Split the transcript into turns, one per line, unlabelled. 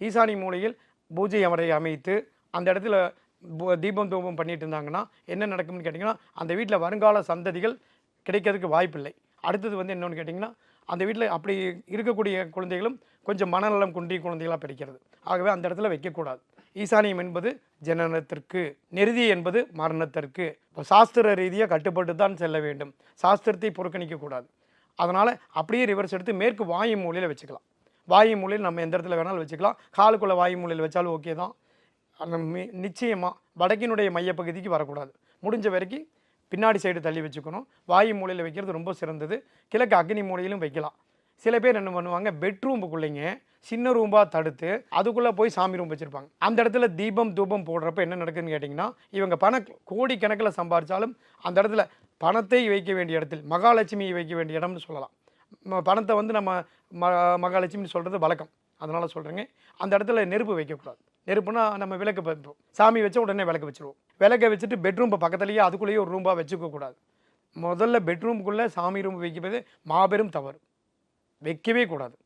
ஈசானி மூலையில் பூஜை அமரை அமைத்து அந்த இடத்துல பு- தீபம் தூபம் பண்ணிட்டு இருந்தாங்கன்னா என்ன நடக்கும்னு கேட்டிங்கன்னா அந்த வீட்டில் வருங்கால சந்ததிகள் கிடைக்கிறதுக்கு வாய்ப்பில்லை. அடுத்தது வந்து என்னென்னு கேட்டிங்கன்னா அந்த வீட்டில் அப்படி இருக்கக்கூடிய குழந்தைகளும் கொஞ்சம் மனநலம் குன்றிய குழந்தைகளாக பிடிக்கிறது ஆகவே அந்த இடத்துல வைக்கக்கூடாது. ஈசானியம் என்பது ஜனனத்திற்கு நெருதி என்பது மரணத்திற்கு. இப்போ சாஸ்திர ரீதியாக கட்டுப்பட்டு தான் செல்ல வேண்டும். சாஸ்திரத்தை புறக்கணிக்கக்கூடாது. அதனால் அப்படியே ரிவர்ஸ் எடுத்து மேற்கு வாயு மூலையில் வச்சுக்கலாம். வாயு மூலையில் நம்ம எந்த இடத்துல வேணாலும் வச்சுக்கலாம். காலுக்குள்ளே வாயு மூலையில் வச்சாலும் ஓகே தான். அந்த மி- வடக்கினுடைய மையப்பகுதிக்கு வரக்கூடாது. முடிஞ்ச வரைக்கும் பின்னாடி சைடு தள்ளி வச்சுக்கணும். வாயு மூலையில் வைக்கிறது ரொம்ப சிறந்தது. கிழக்கு அக்னி மூலையிலும் வைக்கலாம். சில பேர் என்ன பண்ணுவாங்க பெட்ரூமுக்குள்ளேங்க சின்ன ரூம்பாக தடுத்து அதுக்குள்ளே போய் சாமி ரூம் வச்சுருப்பாங்க. அந்த இடத்துல தீபம் தூபம் போடுறப்ப என்ன நடக்குதுன்னு கேட்டிங்கன்னா இவங்க பண கோடி கணக்கில் அந்த இடத்துல பணத்தை வைக்க வேண்டிய இடத்தில் மகாலட்சுமியை வைக்க வேண்டிய இடம்னு சொல்லலாம். பணத்தை வந்து நம்ம ம மகாலட்சுமின்னு சொல்கிறது வழக்கம். அதனால் சொல்கிறேங்க அந்த இடத்துல நெருப்பு வைக்கக்கூடாது. நெருப்புனா நம்ம விளக்கு வைப்போம் சாமி வச்ச உடனே விளக்கு வச்சுருவோம். விளக்கை வச்சுட்டு பெட்ரூம் பக்கத்துலேயே அதுக்குள்ளேயே ஒரு ரூம்பாக வச்சுக்கக்கூடாது முதல்ல பெட்ரூமுக்குள்ளே சாமி ரூம் வைக்கிறது மாபெரும் தவறு. வைக்கவே கூடாது.